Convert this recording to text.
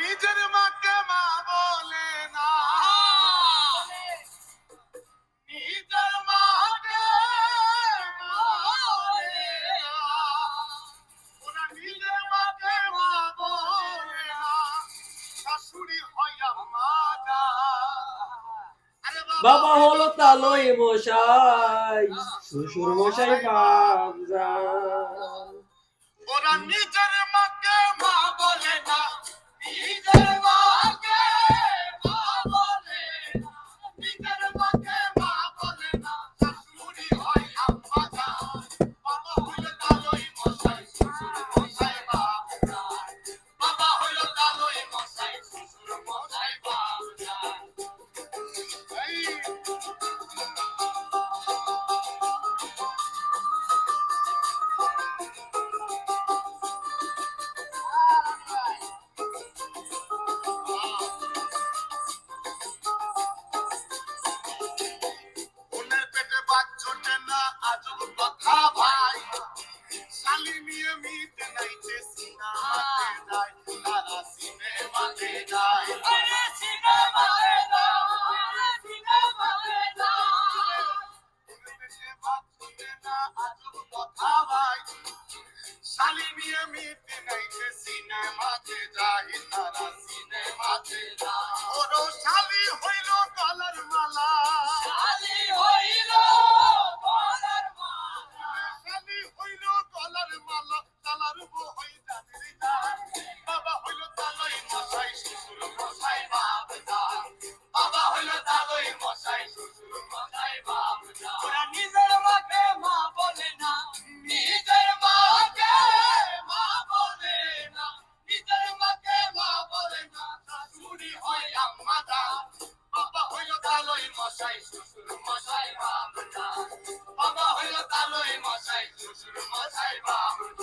নিজের মাকে মা বলে না। নিজের মাকে নিজের মাকে মা বলে না। শাশুড়ি হইয়া মাতা বাবা। হলো তালই মশাই শ্বশুর মশাই বাবজা ওরা নিজের মাকে মা বলে না। Salimia mi tonight, the cinema, the cinema, the cinema, the cinema. মশাই বাবলা বাবা হইল কালোই মশাই শ্বশুর মশাই বাবলা